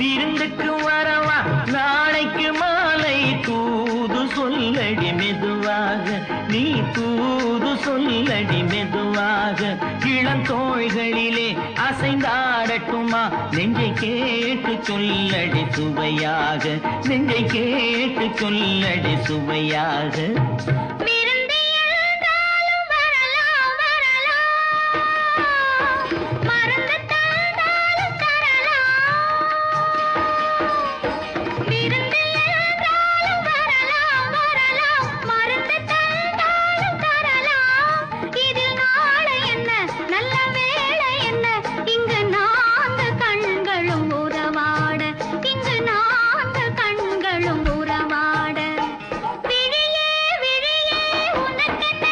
விருந்துக்கு வரவா? நாளைக்கு மாலை தூது சொல்லடி மெதுவாக. நீ தூது சொல்லடி மெதுவாக. இளந்தோள்களிலே அசைந்தாடட்டுமா? நெஞ்சை கேட்டு சொல்லடி சுவையாக. நெஞ்சை கேட்டு சொல்லடி சுவையாக. நீ Thank you.